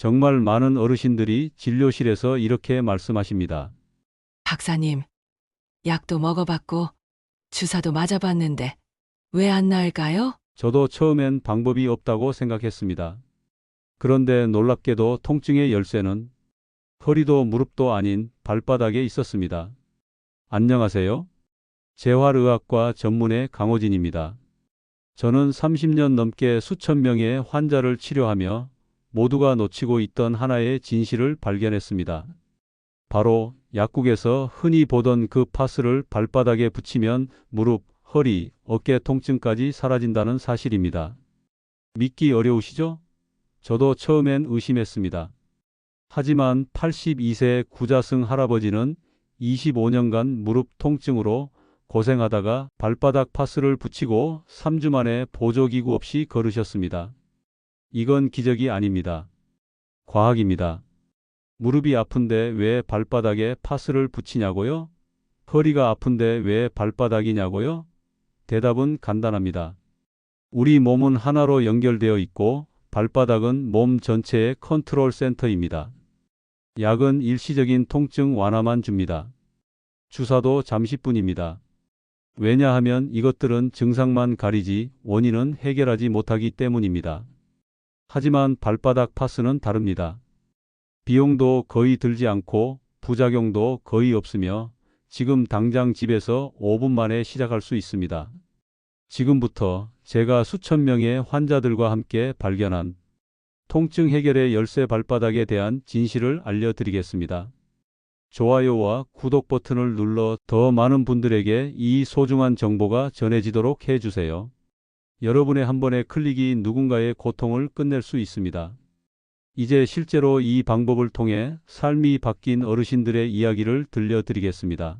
정말 많은 어르신들이 진료실에서 이렇게 말씀하십니다. 박사님, 약도 먹어봤고 주사도 맞아봤는데 왜 안 나을까요? 저도 처음엔 방법이 없다고 생각했습니다. 그런데 놀랍게도 통증의 열쇠는 허리도 무릎도 아닌 발바닥에 있었습니다. 안녕하세요. 재활의학과 전문의 강호진입니다. 저는 30년 넘게 수천 명의 환자를 치료하며 모두가 놓치고 있던 하나의 진실을 발견했습니다. 바로 약국에서 흔히 보던 그 파스를 발바닥에 붙이면 무릎, 허리, 어깨 통증까지 사라진다는 사실입니다. 믿기 어려우시죠? 저도 처음엔 의심했습니다. 하지만 82세 구자승 할아버지는 25년간 무릎 통증으로 고생하다가 발바닥 파스를 붙이고 3주 만에 보조기구 없이 걸으셨습니다. 이건 기적이 아닙니다. 과학입니다. 무릎이 아픈데 왜 발바닥에 파스를 붙이냐고요? 허리가 아픈데 왜 발바닥이냐고요? 대답은 간단합니다. 우리 몸은 하나로 연결되어 있고 발바닥은 몸 전체의 컨트롤 센터입니다. 약은 일시적인 통증 완화만 줍니다. 주사도 잠시뿐입니다. 왜냐하면 이것들은 증상만 가리지 원인은 해결하지 못하기 때문입니다. 하지만 발바닥 파스는 다릅니다. 비용도 거의 들지 않고 부작용도 거의 없으며 지금 당장 집에서 5분 만에 시작할 수 있습니다. 지금부터 제가 수천 명의 환자들과 함께 발견한 통증 해결의 열쇠 발바닥에 대한 진실을 알려드리겠습니다. 좋아요와 구독 버튼을 눌러 더 많은 분들에게 이 소중한 정보가 전해지도록 해주세요. 여러분의 한 번의 클릭이 누군가의 고통을 끝낼 수 있습니다. 이제 실제로 이 방법을 통해 삶이 바뀐 어르신들의 이야기를 들려드리겠습니다.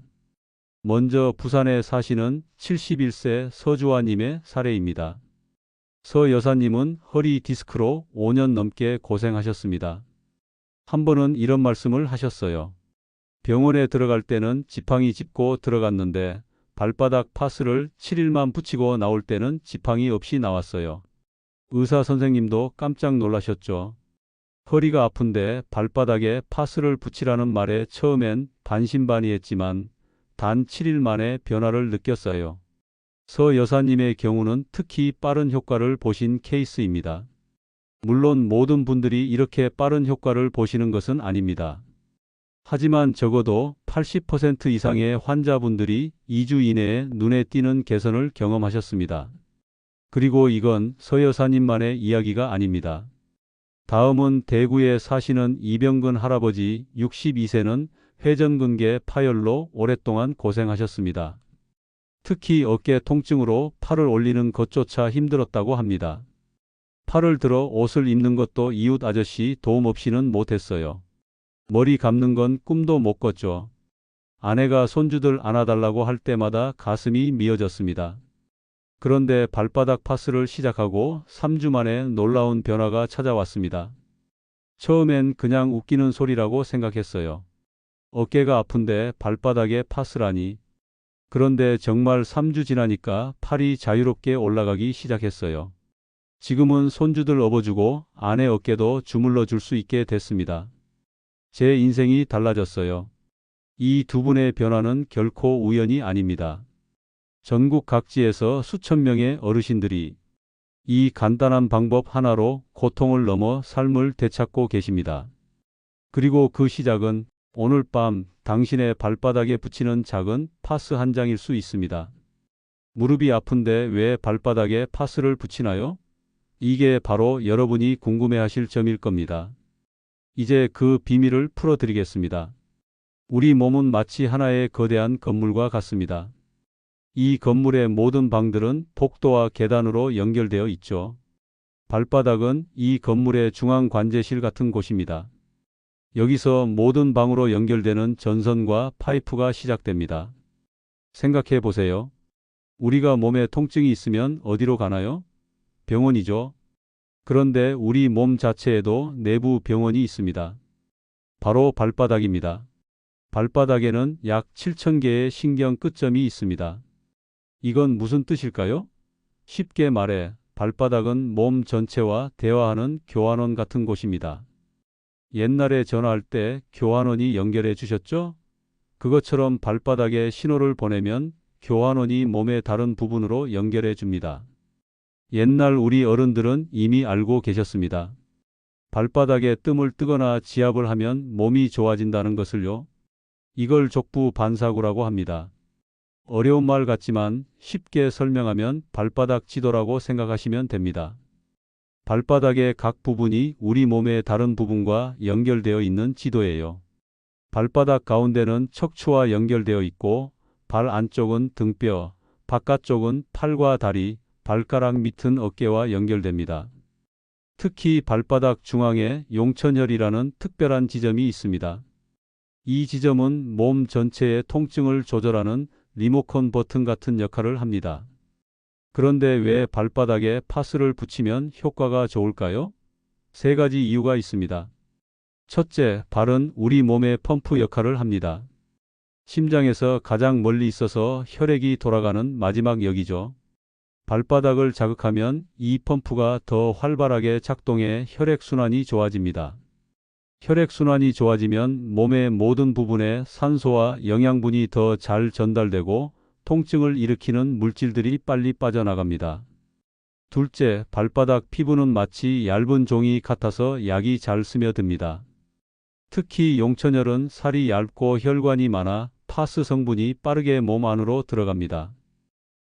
먼저 부산에 사시는 71세 서주아님의 사례입니다. 서 여사님은 허리 디스크로 5년 넘게 고생하셨습니다. 한 번은 이런 말씀을 하셨어요. 병원에 들어갈 때는 지팡이 짚고 들어갔는데 발바닥 파스를 7일만 붙이고 나올 때는 지팡이 없이 나왔어요. 의사 선생님도 깜짝 놀라셨죠. 허리가 아픈데 발바닥에 파스를 붙이라는 말에 처음엔 반신반의했지만 단 7일 만에 변화를 느꼈어요. 서 여사님의 경우는 특히 빠른 효과를 보신 케이스입니다. 물론 모든 분들이 이렇게 빠른 효과를 보시는 것은 아닙니다. 하지만 적어도 80% 이상의 환자분들이 2주 이내에 눈에 띄는 개선을 경험하셨습니다. 그리고 이건 서 여사님만의 이야기가 아닙니다. 다음은 대구에 사시는 이병근 할아버지 62세는 회전근개 파열로 오랫동안 고생하셨습니다. 특히 어깨 통증으로 팔을 올리는 것조차 힘들었다고 합니다. 팔을 들어 옷을 입는 것도 이웃 아저씨 도움 없이는 못했어요. 머리 감는 건 꿈도 못 꿨죠. 아내가 손주들 안아달라고 할 때마다 가슴이 미어졌습니다. 그런데 발바닥 파스를 시작하고 3주 만에 놀라운 변화가 찾아왔습니다. 처음엔 그냥 웃기는 소리라고 생각했어요. 어깨가 아픈데 발바닥에 파스라니. 그런데 정말 3주 지나니까 팔이 자유롭게 올라가기 시작했어요. 지금은 손주들 업어주고 아내 어깨도 주물러 줄 수 있게 됐습니다. 제 인생이 달라졌어요. 이 두 분의 변화는 결코 우연이 아닙니다. 전국 각지에서 수천 명의 어르신들이 이 간단한 방법 하나로 고통을 넘어 삶을 되찾고 계십니다. 그리고 그 시작은 오늘 밤 당신의 발바닥에 붙이는 작은 파스 한 장일 수 있습니다. 무릎이 아픈데 왜 발바닥에 파스를 붙이나요? 이게 바로 여러분이 궁금해하실 점일 겁니다. 이제 그 비밀을 풀어드리겠습니다. 우리 몸은 마치 하나의 거대한 건물과 같습니다. 이 건물의 모든 방들은 복도와 계단으로 연결되어 있죠. 발바닥은 이 건물의 중앙 관제실 같은 곳입니다. 여기서 모든 방으로 연결되는 전선과 파이프가 시작됩니다. 생각해 보세요. 우리가 몸에 통증이 있으면 어디로 가나요? 병원이죠. 그런데 우리 몸 자체에도 내부 병원이 있습니다. 바로 발바닥입니다. 발바닥에는 약 7,000개의 신경 끝점이 있습니다. 이건 무슨 뜻일까요? 쉽게 말해 발바닥은 몸 전체와 대화하는 교환원 같은 곳입니다. 옛날에 전화할 때 교환원이 연결해 주셨죠? 그것처럼 발바닥에 신호를 보내면 교환원이 몸의 다른 부분으로 연결해 줍니다. 옛날 우리 어른들은 이미 알고 계셨습니다. 발바닥에 뜸을 뜨거나 지압을 하면 몸이 좋아진다는 것을요. 이걸 족부 반사구라고 합니다. 어려운 말 같지만 쉽게 설명하면 발바닥 지도라고 생각하시면 됩니다. 발바닥의 각 부분이 우리 몸의 다른 부분과 연결되어 있는 지도예요. 발바닥 가운데는 척추와 연결되어 있고 발 안쪽은 등뼈, 바깥쪽은 팔과 다리, 발가락 밑은 어깨와 연결됩니다. 특히 발바닥 중앙에 용천혈이라는 특별한 지점이 있습니다. 이 지점은 몸 전체의 통증을 조절하는 리모컨 버튼 같은 역할을 합니다. 그런데 왜 발바닥에 파스를 붙이면 효과가 좋을까요? 세 가지 이유가 있습니다. 첫째, 발은 우리 몸의 펌프 역할을 합니다. 심장에서 가장 멀리 있어서 혈액이 돌아가는 마지막 역이죠. 발바닥을 자극하면 이 펌프가 더 활발하게 작동해 혈액순환이 좋아집니다. 혈액순환이 좋아지면 몸의 모든 부분에 산소와 영양분이 더 잘 전달되고 통증을 일으키는 물질들이 빨리 빠져나갑니다. 둘째, 발바닥 피부는 마치 얇은 종이 같아서 약이 잘 스며듭니다. 특히 용천혈은 살이 얇고 혈관이 많아 파스 성분이 빠르게 몸 안으로 들어갑니다.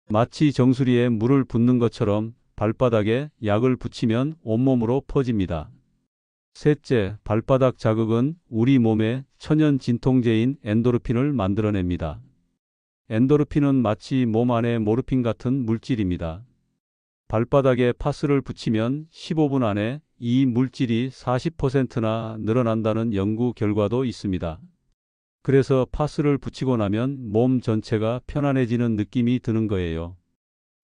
마치 정수리에 물을 붓는 것처럼 발바닥에 약을 붙이면 온몸으로 퍼집니다. 셋째, 발바닥 자극은 우리 몸의 천연 진통제인 엔도르핀을 만들어냅니다. 엔도르핀은 마치 몸 안의 모르핀 같은 물질입니다. 발바닥에 파스를 붙이면 15분 안에 이 물질이 40%나 늘어난다는 연구 결과도 있습니다. 그래서 파스를 붙이고 나면 몸 전체가 편안해지는 느낌이 드는 거예요.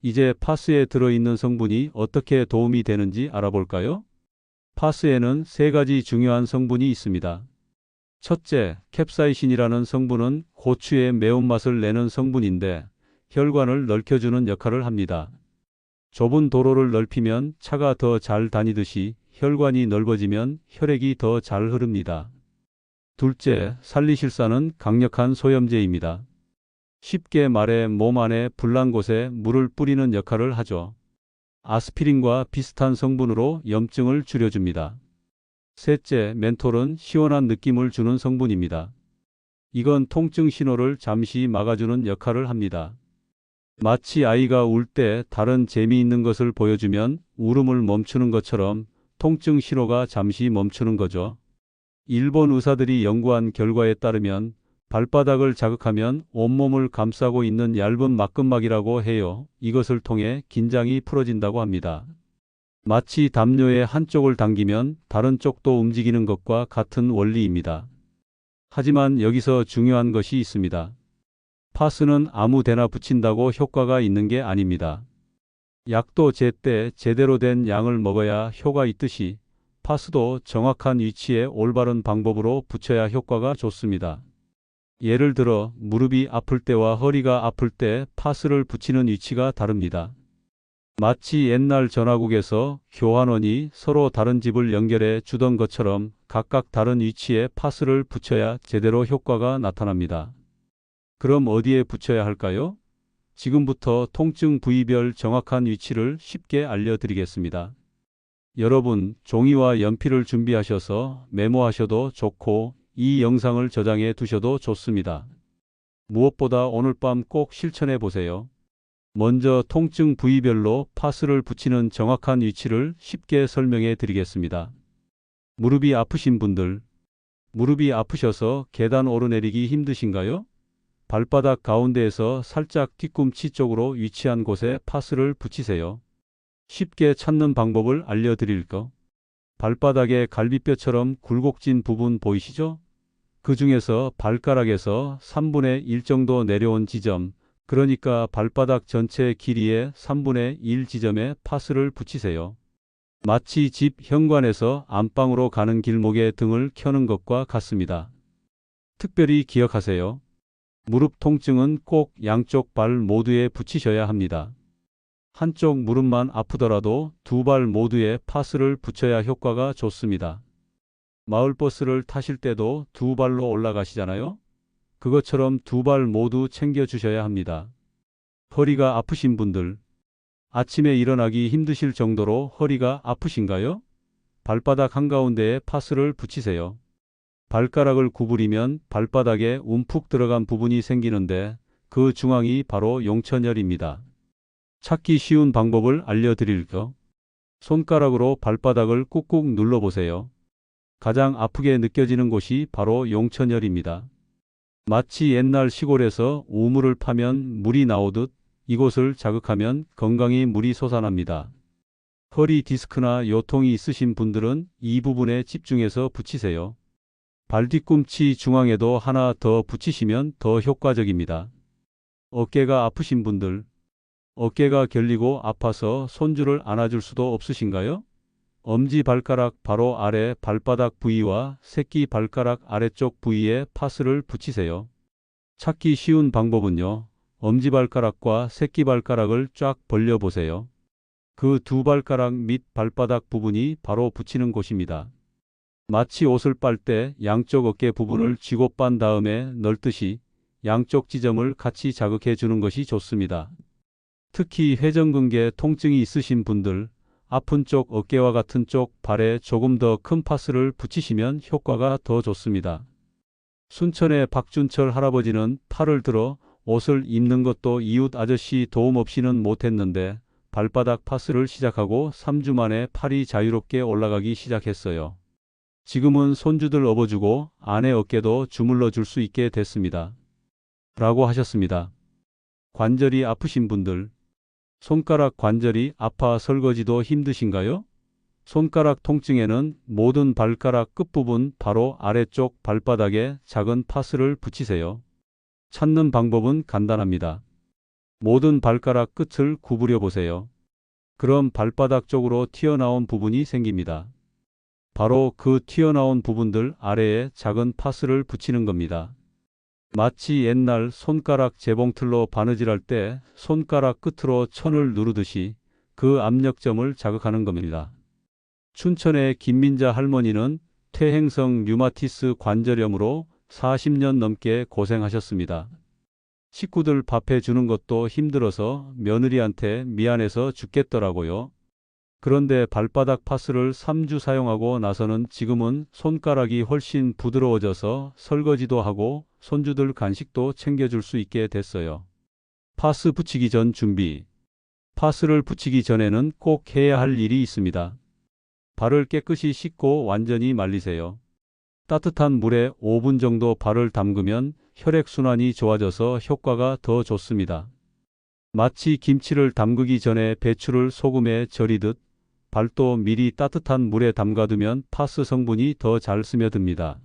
이제 파스에 들어있는 성분이 어떻게 도움이 되는지 알아볼까요? 파스에는 세 가지 중요한 성분이 있습니다. 첫째, 캡사이신이라는 성분은 고추의 매운맛을 내는 성분인데 혈관을 넓혀주는 역할을 합니다. 좁은 도로를 넓히면 차가 더 잘 다니듯이 혈관이 넓어지면 혈액이 더 잘 흐릅니다. 둘째, 살리실사는 강력한 소염제입니다. 쉽게 말해 몸 안에 불난 곳에 물을 뿌리는 역할을 하죠. 아스피린과 비슷한 성분으로 염증을 줄여줍니다. 셋째, 멘톨은 시원한 느낌을 주는 성분입니다. 이건 통증 신호를 잠시 막아주는 역할을 합니다. 마치 아이가 울 때 다른 재미있는 것을 보여주면 울음을 멈추는 것처럼 통증 신호가 잠시 멈추는 거죠. 일본 의사들이 연구한 결과에 따르면 발바닥을 자극하면 온몸을 감싸고 있는 얇은 막근막이라고 해요. 이것을 통해 긴장이 풀어진다고 합니다. 마치 담요의 한쪽을 당기면 다른 쪽도 움직이는 것과 같은 원리입니다. 하지만 여기서 중요한 것이 있습니다. 파스는 아무 데나 붙인다고 효과가 있는 게 아닙니다. 약도 제때 제대로 된 양을 먹어야 효과 있듯이 파스도 정확한 위치에 올바른 방법으로 붙여야 효과가 좋습니다. 예를 들어 무릎이 아플 때와 허리가 아플 때 파스를 붙이는 위치가 다릅니다. 마치 옛날 전화국에서 교환원이 서로 다른 집을 연결해 주던 것처럼 각각 다른 위치에 파스를 붙여야 제대로 효과가 나타납니다. 그럼 어디에 붙여야 할까요? 지금부터 통증 부위별 정확한 위치를 쉽게 알려드리겠습니다. 여러분, 종이와 연필을 준비하셔서 메모하셔도 좋고 이 영상을 저장해 두셔도 좋습니다. 무엇보다 오늘 밤 꼭 실천해 보세요. 먼저 통증 부위별로 파스를 붙이는 정확한 위치를 쉽게 설명해 드리겠습니다. 무릎이 아프신 분들, 무릎이 아프셔서 계단 오르내리기 힘드신가요? 발바닥 가운데에서 살짝 뒤꿈치 쪽으로 위치한 곳에 파스를 붙이세요. 쉽게 찾는 방법을 알려드릴 거. 발바닥에 갈비뼈처럼 굴곡진 부분 보이시죠? 그 중에서 발가락에서 3분의 1 정도 내려온 지점, 그러니까 발바닥 전체 길이의 3분의 1 지점에 파스를 붙이세요. 마치 집 현관에서 안방으로 가는 길목에 등을 켜는 것과 같습니다. 특별히 기억하세요. 무릎 통증은 꼭 양쪽 발 모두에 붙이셔야 합니다. 한쪽 무릎만 아프더라도 두 발 모두에 파스를 붙여야 효과가 좋습니다. 마을버스를 타실 때도 두 발로 올라가시잖아요? 그것처럼 두 발 모두 챙겨주셔야 합니다. 허리가 아프신 분들, 아침에 일어나기 힘드실 정도로 허리가 아프신가요? 발바닥 한가운데에 파스를 붙이세요. 발가락을 구부리면 발바닥에 움푹 들어간 부분이 생기는데 그 중앙이 바로 용천혈입니다. 찾기 쉬운 방법을 알려드릴게요. 손가락으로 발바닥을 꾹꾹 눌러보세요. 가장 아프게 느껴지는 곳이 바로 용천혈입니다. 마치 옛날 시골에서 우물을 파면 물이 나오듯 이곳을 자극하면 건강히 물이 솟아납니다. 허리 디스크나 요통이 있으신 분들은 이 부분에 집중해서 붙이세요. 발 뒤꿈치 중앙에도 하나 더 붙이시면 더 효과적입니다. 어깨가 아프신 분들, 어깨가 결리고 아파서 손주를 안아줄 수도 없으신가요? 엄지 발가락 바로 아래 발바닥 부위와 새끼 발가락 아래쪽 부위에 파스를 붙이세요. 찾기 쉬운 방법은요. 엄지 발가락과 새끼 발가락을 쫙 벌려 보세요. 그 두 발가락 밑 발바닥 부분이 바로 붙이는 곳입니다. 마치 옷을 빨 때 양쪽 어깨 부분을 쥐고 빤 다음에 넓듯이 양쪽 지점을 같이 자극해 주는 것이 좋습니다. 특히 회전근개 통증이 있으신 분들, 아픈 쪽 어깨와 같은 쪽 발에 조금 더 큰 파스를 붙이시면 효과가 더 좋습니다. 순천의 박준철 할아버지는 팔을 들어 옷을 입는 것도 이웃 아저씨 도움 없이는 못했는데 발바닥 파스를 시작하고 3주 만에 팔이 자유롭게 올라가기 시작했어요. 지금은 손주들 업어주고 아내 어깨도 주물러 줄 수 있게 됐습니다. 라고 하셨습니다. 관절이 아프신 분들, 손가락 관절이 아파 설거지도 힘드신가요? 손가락 통증에는 모든 발가락 끝부분 바로 아래쪽 발바닥에 작은 파스를 붙이세요. 찾는 방법은 간단합니다. 모든 발가락 끝을 구부려 보세요. 그럼 발바닥 쪽으로 튀어나온 부분이 생깁니다. 바로 그 튀어나온 부분들 아래에 작은 파스를 붙이는 겁니다. 마치 옛날 손가락 재봉틀로 바느질할 때 손가락 끝으로 천을 누르듯이 그 압력점을 자극하는 겁니다. 춘천의 김민자 할머니는 퇴행성 류마티스 관절염으로 40년 넘게 고생하셨습니다. 식구들 밥해 주는 것도 힘들어서 며느리한테 미안해서 죽겠더라고요. 그런데 발바닥 파스를 3주 사용하고 나서는 지금은 손가락이 훨씬 부드러워져서 설거지도 하고 손주들 간식도 챙겨줄 수 있게 됐어요. 파스 붙이기 전 준비. 파스를 붙이기 전에는 꼭 해야 할 일이 있습니다. 발을 깨끗이 씻고 완전히 말리세요. 따뜻한 물에 5분 정도 발을 담그면 혈액순환이 좋아져서 효과가 더 좋습니다. 마치 김치를 담그기 전에 배추를 소금에 절이듯 발도 미리 따뜻한 물에 담가두면 파스 성분이 더 잘 스며듭니다.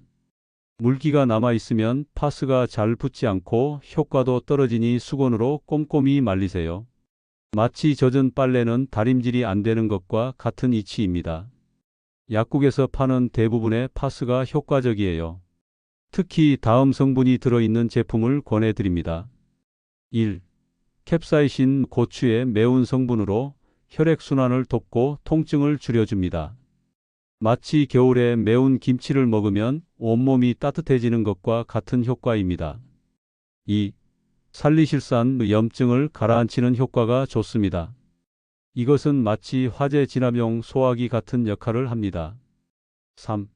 물기가 남아있으면 파스가 잘 붙지 않고 효과도 떨어지니 수건으로 꼼꼼히 말리세요. 마치 젖은 빨래는 다림질이 안 되는 것과 같은 이치입니다. 약국에서 파는 대부분의 파스가 효과적이에요. 특히 다음 성분이 들어있는 제품을 권해드립니다. 1. 캡사이신 고추의 매운 성분으로 혈액순환을 돕고 통증을 줄여줍니다. 마치 겨울에 매운 김치를 먹으면 온몸이 따뜻해지는 것과 같은 효과입니다. 2. 살리실산 염증을 가라앉히는 효과가 좋습니다. 이것은 마치 화재 진압용 소화기 같은 역할을 합니다. 3.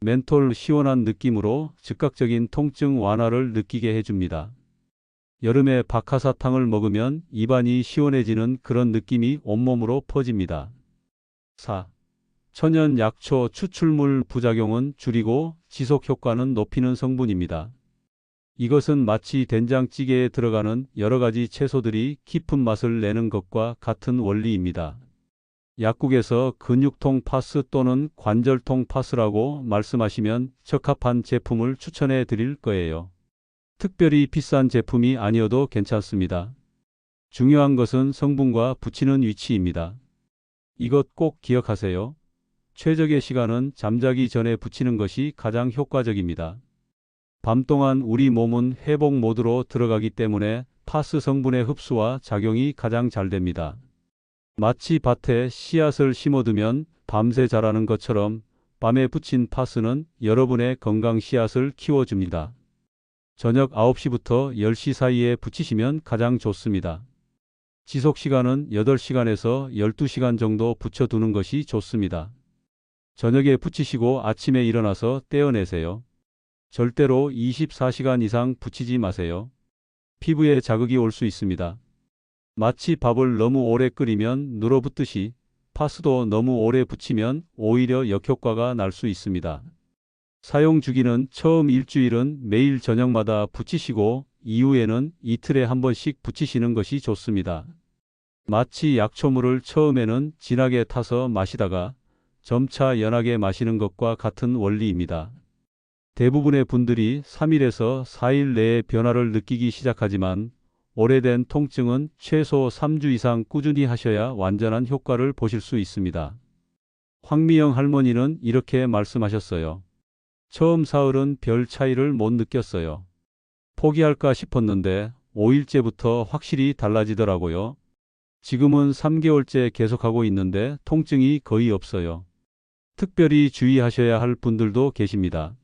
멘톨 시원한 느낌으로 즉각적인 통증 완화를 느끼게 해줍니다. 여름에 박하사탕을 먹으면 입안이 시원해지는 그런 느낌이 온몸으로 퍼집니다. 4. 천연 약초 추출물 부작용은 줄이고 지속 효과는 높이는 성분입니다. 이것은 마치 된장찌개에 들어가는 여러 가지 채소들이 깊은 맛을 내는 것과 같은 원리입니다. 약국에서 근육통 파스 또는 관절통 파스라고 말씀하시면 적합한 제품을 추천해 드릴 거예요. 특별히 비싼 제품이 아니어도 괜찮습니다. 중요한 것은 성분과 붙이는 위치입니다. 이것 꼭 기억하세요. 최적의 시간은 잠자기 전에 붙이는 것이 가장 효과적입니다. 밤 동안 우리 몸은 회복 모드로 들어가기 때문에 파스 성분의 흡수와 작용이 가장 잘 됩니다. 마치 밭에 씨앗을 심어두면 밤새 자라는 것처럼 밤에 붙인 파스는 여러분의 건강 씨앗을 키워줍니다. 저녁 9시부터 10시 사이에 붙이시면 가장 좋습니다. 지속 시간은 8시간에서 12시간 정도 붙여두는 것이 좋습니다. 저녁에 붙이시고 아침에 일어나서 떼어내세요. 절대로 24시간 이상 붙이지 마세요. 피부에 자극이 올 수 있습니다. 마치 밥을 너무 오래 끓이면 눌어붙듯이 파스도 너무 오래 붙이면 오히려 역효과가 날 수 있습니다. 사용 주기는 처음 일주일은 매일 저녁마다 붙이시고 이후에는 이틀에 한 번씩 붙이시는 것이 좋습니다. 마치 약초물을 처음에는 진하게 타서 마시다가 점차 연하게 마시는 것과 같은 원리입니다. 대부분의 분들이 3일에서 4일 내에 변화를 느끼기 시작하지만 오래된 통증은 최소 3주 이상 꾸준히 하셔야 완전한 효과를 보실 수 있습니다. 황미영 할머니는 이렇게 말씀하셨어요. 처음 사흘은 별 차이를 못 느꼈어요. 포기할까 싶었는데 5일째부터 확실히 달라지더라고요. 지금은 3개월째 계속하고 있는데 통증이 거의 없어요. 특별히 주의하셔야 할 분들도 계십니다.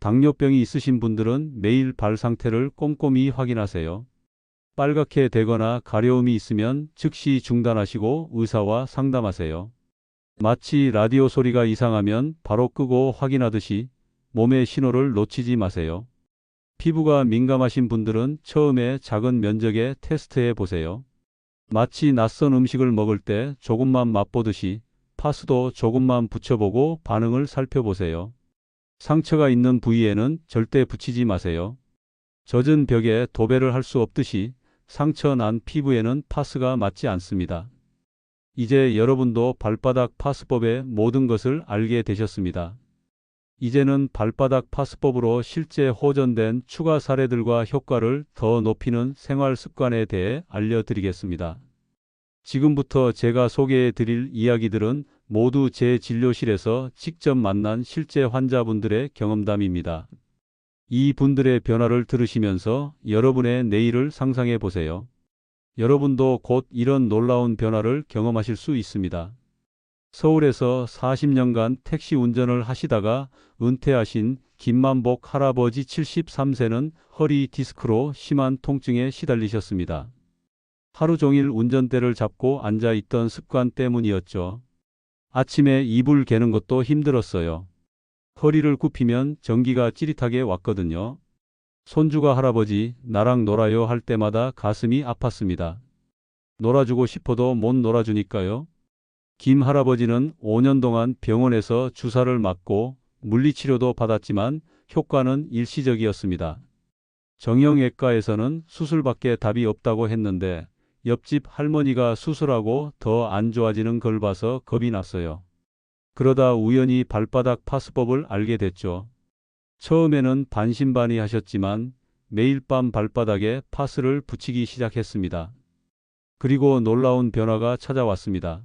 당뇨병이 있으신 분들은 매일 발 상태를 꼼꼼히 확인하세요. 빨갛게 되거나 가려움이 있으면 즉시 중단하시고 의사와 상담하세요. 마치 라디오 소리가 이상하면 바로 끄고 확인하듯이 몸의 신호를 놓치지 마세요. 피부가 민감하신 분들은 처음에 작은 면적에 테스트해 보세요. 마치 낯선 음식을 먹을 때 조금만 맛보듯이 파스도 조금만 붙여보고 반응을 살펴보세요. 상처가 있는 부위에는 절대 붙이지 마세요. 젖은 벽에 도배를 할 수 없듯이 상처 난 피부에는 파스가 맞지 않습니다. 이제 여러분도 발바닥 파스법의 모든 것을 알게 되셨습니다. 이제는 발바닥 파스법으로 실제 호전된 추가 사례들과 효과를 더 높이는 생활 습관에 대해 알려드리겠습니다. 지금부터 제가 소개해 드릴 이야기들은 모두 제 진료실에서 직접 만난 실제 환자분들의 경험담입니다. 이 분들의 변화를 들으시면서 여러분의 내일을 상상해 보세요. 여러분도 곧 이런 놀라운 변화를 경험하실 수 있습니다. 서울에서 40년간 택시 운전을 하시다가 은퇴하신 김만복 할아버지 73세는 허리 디스크로 심한 통증에 시달리셨습니다. 하루 종일 운전대를 잡고 앉아 있던 습관 때문이었죠. 아침에 이불 개는 것도 힘들었어요. 허리를 굽히면 전기가 찌릿하게 왔거든요. 손주가 할아버지 나랑 놀아요 할 때마다 가슴이 아팠습니다. 놀아주고 싶어도 못 놀아주니까요. 김 할아버지는 5년 동안 병원에서 주사를 맞고 물리치료도 받았지만 효과는 일시적이었습니다. 정형외과에서는 수술밖에 답이 없다고 했는데 옆집 할머니가 수술하고 더 안 좋아지는 걸 봐서 겁이 났어요. 그러다 우연히 발바닥 파스법을 알게 됐죠. 처음에는 반신반의 하셨지만 매일 밤 발바닥에 파스를 붙이기 시작했습니다. 그리고 놀라운 변화가 찾아왔습니다.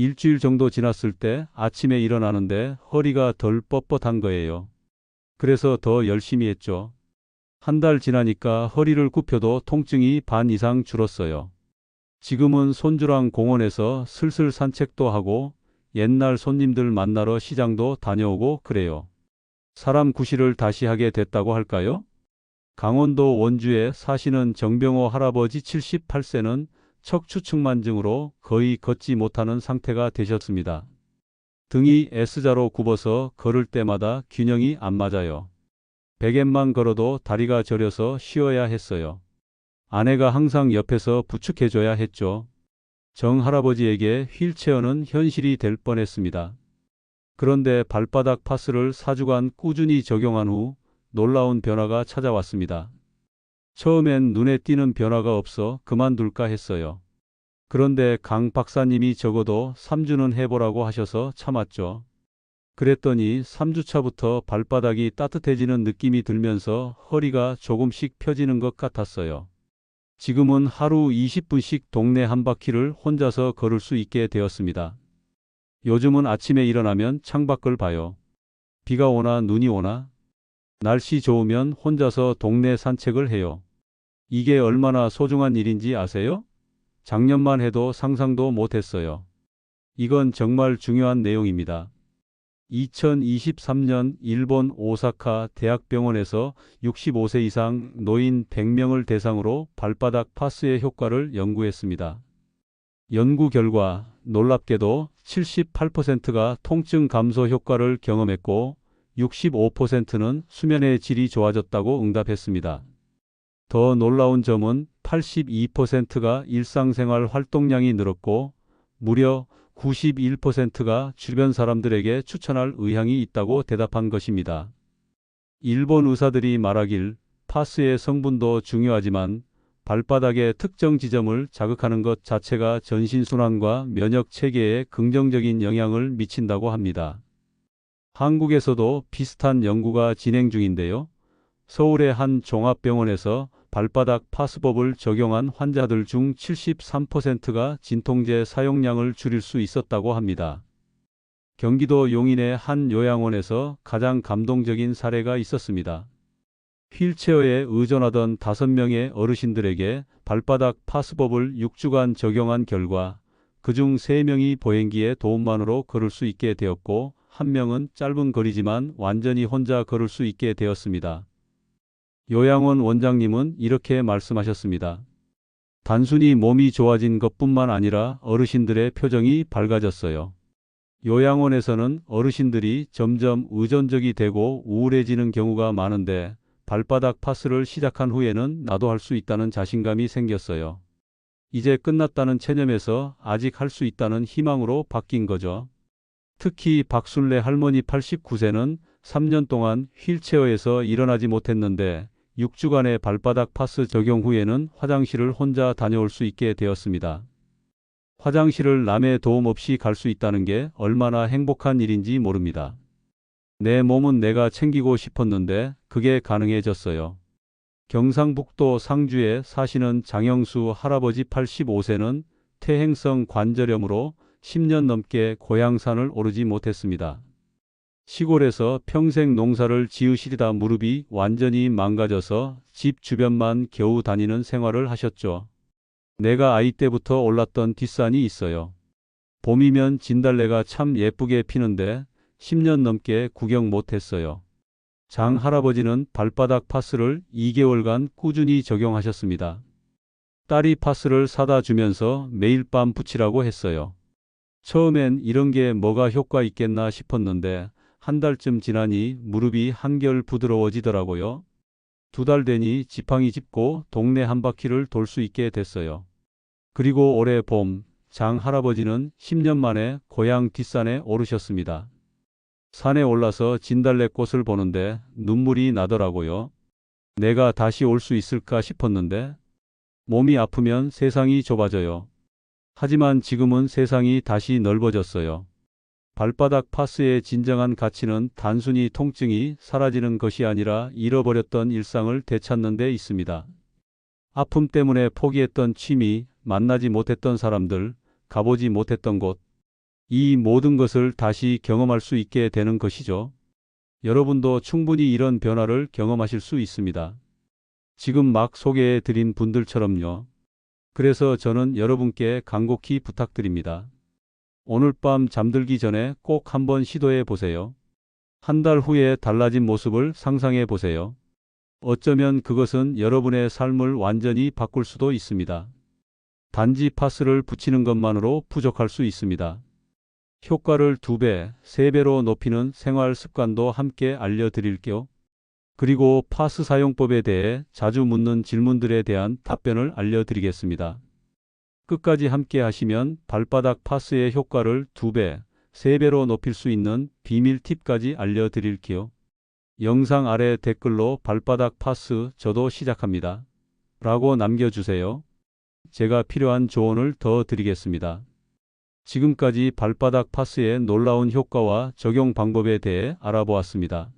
일주일 정도 지났을 때 아침에 일어나는데 허리가 덜 뻣뻣한 거예요. 그래서 더 열심히 했죠. 한 달 지나니까 허리를 굽혀도 통증이 반 이상 줄었어요. 지금은 손주랑 공원에서 슬슬 산책도 하고 옛날 손님들 만나러 시장도 다녀오고 그래요. 사람 구실을 다시 하게 됐다고 할까요? 강원도 원주에 사시는 정병호 할아버지 78세는 척추측만증으로 거의 걷지 못하는 상태가 되셨습니다. 등이 S자로 굽어서 걸을 때마다 균형이 안 맞아요. 베갯만 걸어도 다리가 저려서 쉬어야 했어요. 아내가 항상 옆에서 부축해줘야 했죠. 정 할아버지에게 휠체어는 현실이 될 뻔했습니다. 그런데 발바닥 파스를 4주간 꾸준히 적용한 후 놀라운 변화가 찾아왔습니다. 처음엔 눈에 띄는 변화가 없어 그만둘까 했어요. 그런데 강 박사님이 적어도 3주는 해보라고 하셔서 참았죠. 그랬더니 3주차부터 발바닥이 따뜻해지는 느낌이 들면서 허리가 조금씩 펴지는 것 같았어요. 지금은 하루 20분씩 동네 한 바퀴를 혼자서 걸을 수 있게 되었습니다. 요즘은 아침에 일어나면 창밖을 봐요. 비가 오나 눈이 오나 날씨 좋으면 혼자서 동네 산책을 해요. 이게 얼마나 소중한 일인지 아세요? 작년만 해도 상상도 못 했어요. 이건 정말 중요한 내용입니다. 2023년 일본 오사카 대학병원에서 65세 이상 노인 100명을 대상으로 발바닥 파스의 효과를 연구했습니다. 연구 결과 놀랍게도 78%가 통증 감소 효과를 경험했고 65%는 수면의 질이 좋아졌다고 응답했습니다. 더 놀라운 점은 82%가 일상생활 활동량이 늘었고 무려 91%가 주변 사람들에게 추천할 의향이 있다고 대답한 것입니다. 일본 의사들이 말하길 파스의 성분도 중요하지만 발바닥의 특정 지점을 자극하는 것 자체가 전신순환과 면역 체계에 긍정적인 영향을 미친다고 합니다. 한국에서도 비슷한 연구가 진행 중인데요. 서울의 한 종합병원에서 발바닥 파스법을 적용한 환자들 중 73%가 진통제 사용량을 줄일 수 있었다고 합니다. 경기도 용인의 한 요양원에서 가장 감동적인 사례가 있었습니다. 휠체어에 의존하던 5명의 어르신들에게 발바닥 파스법을 6주간 적용한 결과 그중 3명이 보행기에 도움만으로 걸을 수 있게 되었고 한 명은 짧은 거리지만 완전히 혼자 걸을 수 있게 되었습니다. 요양원 원장님은 이렇게 말씀하셨습니다. 단순히 몸이 좋아진 것뿐만 아니라 어르신들의 표정이 밝아졌어요. 요양원에서는 어르신들이 점점 의존적이 되고 우울해지는 경우가 많은데 발바닥 파스를 시작한 후에는 나도 할 수 있다는 자신감이 생겼어요. 이제 끝났다는 체념에서 아직 할 수 있다는 희망으로 바뀐 거죠. 특히 박순례 할머니 89세는 3년 동안 휠체어에서 일어나지 못했는데 6주간의 발바닥 파스 적용 후에는 화장실을 혼자 다녀올 수 있게 되었습니다. 화장실을 남의 도움 없이 갈 수 있다는 게 얼마나 행복한 일인지 모릅니다. 내 몸은 내가 챙기고 싶었는데 그게 가능해졌어요. 경상북도 상주에 사시는 장영수 할아버지 85세는 퇴행성 관절염으로 10년 넘게 고향산을 오르지 못했습니다. 시골에서 평생 농사를 지으시리다 무릎이 완전히 망가져서 집 주변만 겨우 다니는 생활을 하셨죠. 내가 아이 때부터 올랐던 뒷산이 있어요. 봄이면 진달래가 참 예쁘게 피는데 10년 넘게 구경 못했어요. 장 할아버지는 발바닥 파스를 2개월간 꾸준히 적용하셨습니다. 딸이 파스를 사다 주면서 매일 밤 붙이라고 했어요. 처음엔 이런 게 뭐가 효과 있겠나 싶었는데 한 달쯤 지나니 무릎이 한결 부드러워지더라고요. 두 달 되니 지팡이 짚고 동네 한 바퀴를 돌 수 있게 됐어요. 그리고 올해 봄, 장 할아버지는 10년 만에 고향 뒷산에 오르셨습니다. 산에 올라서 진달래꽃을 보는데 눈물이 나더라고요. 내가 다시 올 수 있을까 싶었는데 몸이 아프면 세상이 좁아져요. 하지만 지금은 세상이 다시 넓어졌어요. 발바닥 파스의 진정한 가치는 단순히 통증이 사라지는 것이 아니라 잃어버렸던 일상을 되찾는 데 있습니다. 아픔 때문에 포기했던 취미, 만나지 못했던 사람들, 가보지 못했던 곳, 이 모든 것을 다시 경험할 수 있게 되는 것이죠. 여러분도 충분히 이런 변화를 경험하실 수 있습니다. 지금 막 소개해 드린 분들처럼요. 그래서 저는 여러분께 간곡히 부탁드립니다. 오늘 밤 잠들기 전에 꼭 한번 시도해 보세요. 한 달 후에 달라진 모습을 상상해 보세요. 어쩌면 그것은 여러분의 삶을 완전히 바꿀 수도 있습니다. 단지 파스를 붙이는 것만으로 부족할 수 있습니다. 효과를 두 배, 세 배로 높이는 생활 습관도 함께 알려드릴게요. 그리고 파스 사용법에 대해 자주 묻는 질문들에 대한 답변을 알려드리겠습니다. 끝까지 함께 하시면 발바닥 파스의 효과를 두 배, 세 배로 높일 수 있는 비밀 팁까지 알려드릴게요. 영상 아래 댓글로 발바닥 파스 저도 시작합니다. 라고 남겨주세요. 제가 필요한 조언을 더 드리겠습니다. 지금까지 발바닥 파스의 놀라운 효과와 적용 방법에 대해 알아보았습니다.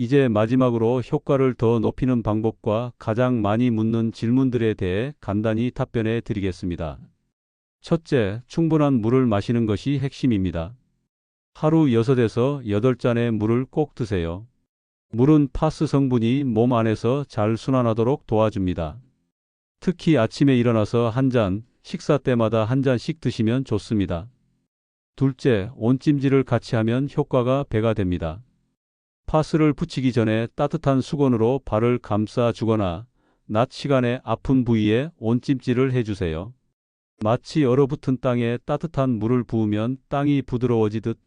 이제 마지막으로 효과를 더 높이는 방법과 가장 많이 묻는 질문들에 대해 간단히 답변해 드리겠습니다. 첫째, 충분한 물을 마시는 것이 핵심입니다. 하루 6에서 8잔의 물을 꼭 드세요. 물은 파스 성분이 몸 안에서 잘 순환하도록 도와줍니다. 특히 아침에 일어나서 한 잔, 식사 때마다 한 잔씩 드시면 좋습니다. 둘째, 온찜질을 같이 하면 효과가 배가 됩니다. 파스를 붙이기 전에 따뜻한 수건으로 발을 감싸 주거나 낮 시간에 아픈 부위에 온찜질을 해주세요. 마치 얼어붙은 땅에 따뜻한 물을 부으면 땅이 부드러워지듯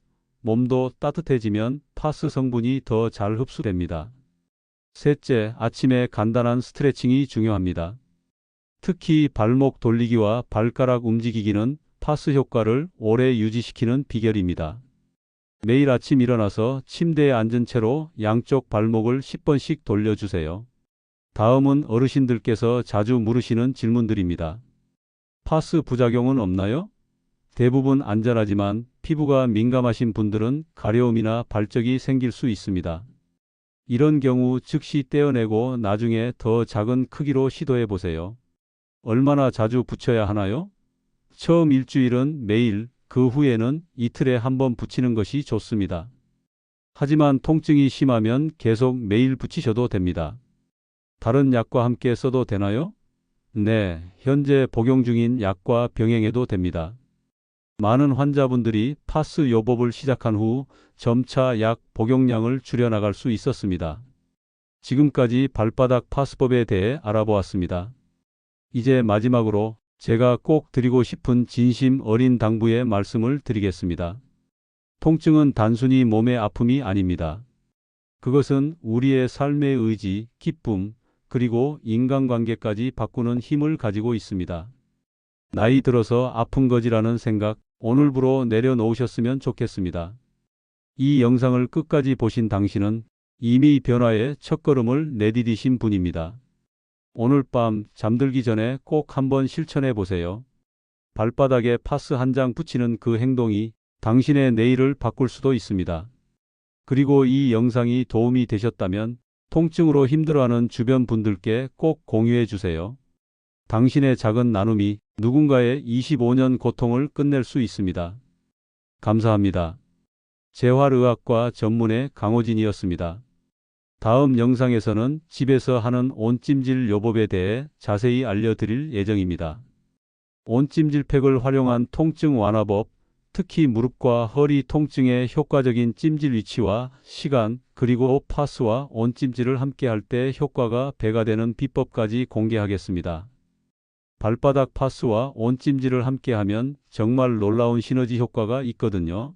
몸도 따뜻해지면 파스 성분이 더 잘 흡수됩니다. 셋째, 아침에 간단한 스트레칭이 중요합니다. 특히 발목 돌리기와 발가락 움직이기는 파스 효과를 오래 유지시키는 비결입니다. 매일 아침 일어나서 침대에 앉은 채로 양쪽 발목을 10번씩 돌려주세요. 다음은 어르신들께서 자주 물으시는 질문들입니다. 파스 부작용은 없나요? 대부분 안전하지만 피부가 민감하신 분들은 가려움이나 발적이 생길 수 있습니다. 이런 경우 즉시 떼어내고 나중에 더 작은 크기로 시도해 보세요. 얼마나 자주 붙여야 하나요? 처음 일주일은 매일, 그 후에는 이틀에 한 번 붙이는 것이 좋습니다. 하지만 통증이 심하면 계속 매일 붙이셔도 됩니다. 다른 약과 함께 써도 되나요? 네, 현재 복용 중인 약과 병행해도 됩니다. 많은 환자분들이 파스 요법을 시작한 후 점차 약 복용량을 줄여나갈 수 있었습니다. 지금까지 발바닥 파스법에 대해 알아보았습니다. 이제 마지막으로 제가 꼭 드리고 싶은 진심 어린 당부의 말씀을 드리겠습니다. 통증은 단순히 몸의 아픔이 아닙니다. 그것은 우리의 삶의 의지, 기쁨, 그리고 인간관계까지 바꾸는 힘을 가지고 있습니다. 나이 들어서 아픈 거지라는 생각 오늘부로 내려놓으셨으면 좋겠습니다. 이 영상을 끝까지 보신 당신은 이미 변화의 첫걸음을 내디디신 분입니다. 오늘 밤 잠들기 전에 꼭 한번 실천해 보세요. 발바닥에 파스 한 장 붙이는 그 행동이 당신의 내일을 바꿀 수도 있습니다. 그리고 이 영상이 도움이 되셨다면 통증으로 힘들어하는 주변 분들께 꼭 공유해 주세요. 당신의 작은 나눔이 누군가의 25년 고통을 끝낼 수 있습니다. 감사합니다. 재활의학과 전문의 강호진이었습니다. 다음 영상에서는 집에서 하는 온찜질 요법에 대해 자세히 알려드릴 예정입니다. 온찜질팩을 활용한 통증 완화법, 특히 무릎과 허리 통증의 효과적인 찜질 위치와 시간, 그리고 파스와 온찜질을 함께 할 때 효과가 배가 되는 비법까지 공개하겠습니다. 발바닥 파스와 온찜질을 함께 하면 정말 놀라운 시너지 효과가 있거든요.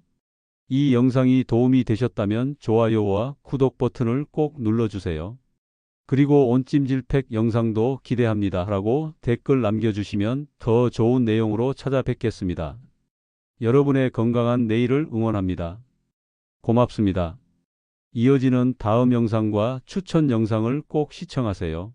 이 영상이 도움이 되셨다면 좋아요와 구독 버튼을 꼭 눌러주세요. 그리고 온찜질팩 영상도 기대합니다. 라고 댓글 남겨주시면 더 좋은 내용으로 찾아뵙겠습니다. 여러분의 건강한 내일을 응원합니다. 고맙습니다. 이어지는 다음 영상과 추천 영상을 꼭 시청하세요.